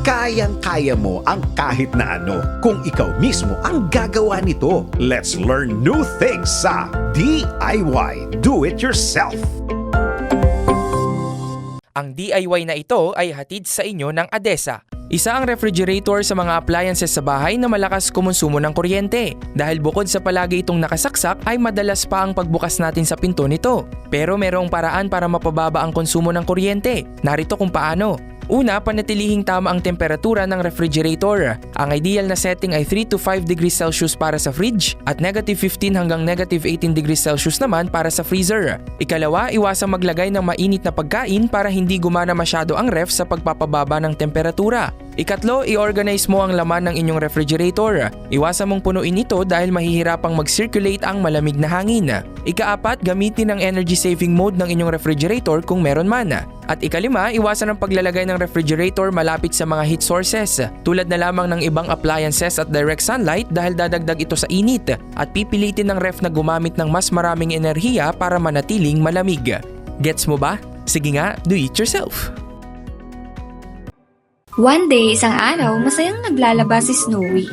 kayang-kaya mo ang kahit na ano kung ikaw mismo ang gagawa nito. Let's learn new things sa DIY Do It Yourself. Ang DIY na ito ay hatid sa inyo ng ADESA. Isa ang refrigerator sa mga appliances sa bahay na malakas kumonsumo ng kuryente. Dahil bukod sa palagi itong nakasaksak ay madalas pa ang pagbukas natin sa pinto nito. Pero merong paraan para mapababa ang konsumo ng kuryente. Narito kung paano. Una, panatilihing tama ang temperatura ng refrigerator. Ang ideal na setting ay 3 to 5 degrees Celsius para sa fridge at negative 15 hanggang negative 18 degrees Celsius naman para sa freezer. Ikalawa, iwasang maglagay ng mainit na pagkain para hindi gumana masyado ang ref sa pagpapababa ng temperatura. Ikatlo, i-organize mo ang laman ng inyong refrigerator. Iwasan mong punuin ito dahil mahihirapang mag-circulate ang malamig na hangin. Ikaapat, gamitin ang energy saving mode ng inyong refrigerator kung meron man. At ikalima, iwasan ang paglalagay ng refrigerator malapit sa mga heat sources tulad na lamang ng ibang appliances at direct sunlight dahil dadagdag ito sa init at pipilitin ng ref na gumamit ng mas maraming enerhiya para manatiling malamig. Gets mo ba? Sige nga, do it yourself! One day, isang araw, masayang naglalaba si Snowy.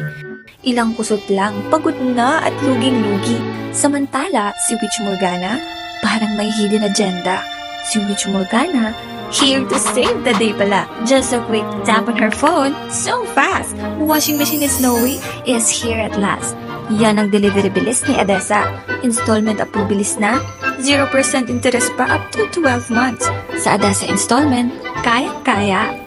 Ilang kusot lang, pagod na at luging-lugi. Samantala, si Witch Morgana, parang may hidden agenda. Si Witch Morgana, here to save the day pala. Just a quick tap on her phone, so fast! Washing machine ni Snowy is here at last. Yan ang delivery bilis ni Edessa. Installment approved bilis na, 0% interest pa up to 12 months. Sa Edessa installment, kaya-kaya